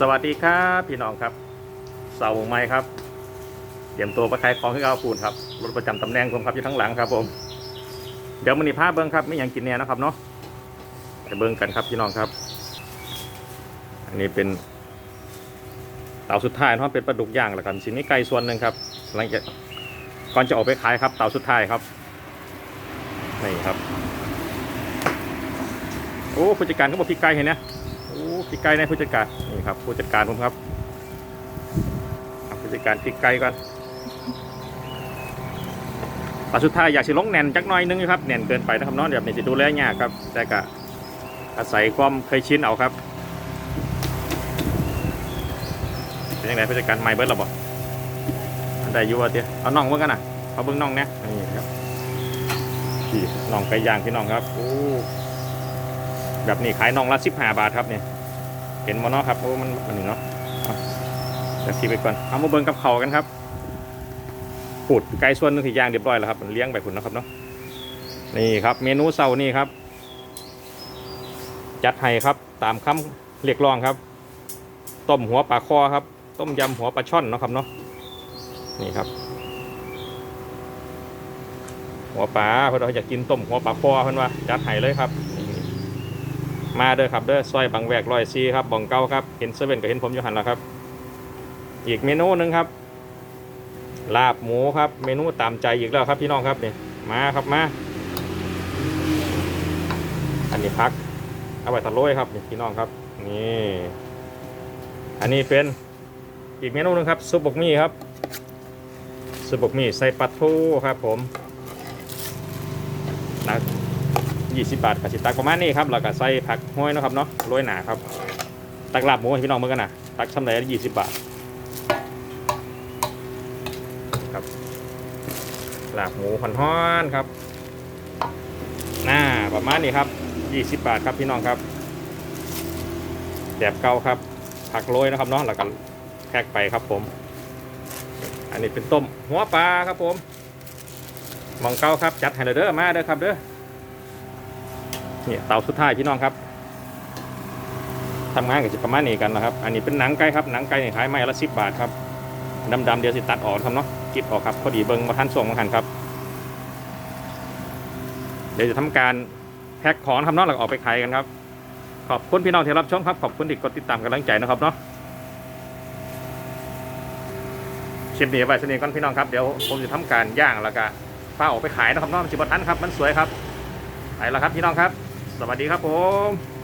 สวัสดีครับพี่น้องครับ เสาร์ใหม่ครับ เตรียมตัวไปขายของให้เอาปูนครับรถประจำตำแหน่งผมครับอยู่ทั้งหลังครับผม เดี๋ยวมันนี่พาเบิ้งครับไม่ยังกินเนี่ยนะครับเนาะไปเบิ้งกันครับพี่น้องครับ อันนี้เป็นเต่าสุดท้ายเนาะเป็นปลาดุกย่างแล้วกันชิ้นนี้ไก่ส่วนหนึ่งครับหลังจากก่อนจะออกไปขายครับ เต่าสุดท้ายครับนี่ครับโอ้ผู้จัดการก็บอกพี่ไก่เห็นไหม โอ้พี่ไก่ในผู้จัดการนี่ครับ ผู้จัดการผมครับผู้จัดการพี่ไก่ก่อนตอนสุดท้ายอยากสิลงแน่นจักน่อยนึงครับแน่นเกินไปนะครับน้องเดี๋ยวนี้จะดูแลยากครับ แต่ก็อาศัยความเคยชินเอาครับเป็นยังไงผู้จัดการไม่เบิร์ดเราบอกได้อยู่ว่าเตี้ยเอาน่องเบิ่งกันนะเอาเบิ่งน่องเนี่ยนี่ครับพี่น่องไก่ย่างพี่น้องครับโอ้แบบนี้ขายน่องละสิบห้าบาทครับเนี่ย เห็นมอนอครับโอ้มันมันนึ่เนาะเอาเดี๋ยวทีไปก่อนเอามาเบิ่งกับเขากันครับปูดไก่ส่วนนึงที่ย่างเรียบร้อยแล้วครับเลี้ยงไปคุณนะครับเนาะนี่ครับเมนูเสาร์นี่ครับ จัดให้ครับตามคำเรียกร้องครับ ต้มหัวปลาคอครับ ต้มยำหัวปลาช่อนเนาะครับเนาะนี่ครับ หัวปลาเพื่อนเราอยากกินต้มหัวปลาคอเพื่อนว่าจัดให้เลยครับ มาเด้อครับเด้อซอยบางแวกร้อยซีครับบองเก้าครับเห็นเซเว่นก็เห็นผมอยู่หันแล้วครับ อีกเมนูหนึ่งครับ ลาบหมูครับ เมนูตามใจอีกแล้วครับพี่น้องครับนี่มาครับมา อันนี้พัก เอาไว้ทะโรยครับนี่พี่น้องครับ นี่ อันนี้เป็นอีกเมนูหนึงครับซุปบกมี่ครับซุปบกมี่ใส่ปลาทูครับผมนะ 20 บาทกับสิตักประมาณนี้ครับแล้วก็ใส่ผักห้อยนะครับเนาะโรยหนาครับ ตักลาบหมูให้พี่น้องเมื่อกันนะตักชำไรละ20บาทครับลาบหมูห่อนครับหน้าประมาณนี้ครับ20บาทครับพี่น้องครับแบบเก่าครับ ผักโรยนะครับเนาะแล้วก็แพ็กไปครับผม อันนี้เป็นต้มหัวปลาครับผมมองเก้าครับจัดให้เลยเด้อมาเด้อครับเด้อ นี่ยเตาสุดท้ายพี่น้องครับทำงานกับจิประมาณนี้กันนะครับ อันนี้เป็นหนังไก่ครับหนังไก่เนี่ยขายไม้ละสิบบาทครับดำๆเดี๋ยวสิตัดออกครับเนาะกิบออกครับพอดีเบิ้งมาทันส่งมาหันครับ เดี๋ยวจะทำการแพ็คของทำนาะแล้วก็ออกไปขายกันครับ ขอบคุณพี่น้องที่รับชมครับ ขอบคุณที่กดติดตามกำลังใจนะครับเนาะคลิปนี้ไว้สนิทกันพี่น้องครับเดี๋ยวผมจะทำการย่างแล้วก็ป้าออกไปขายนะครับเนาะจิบทันครับมันสวยครับไปแล้วครับพี่น้องครับ สวัสดีครับผม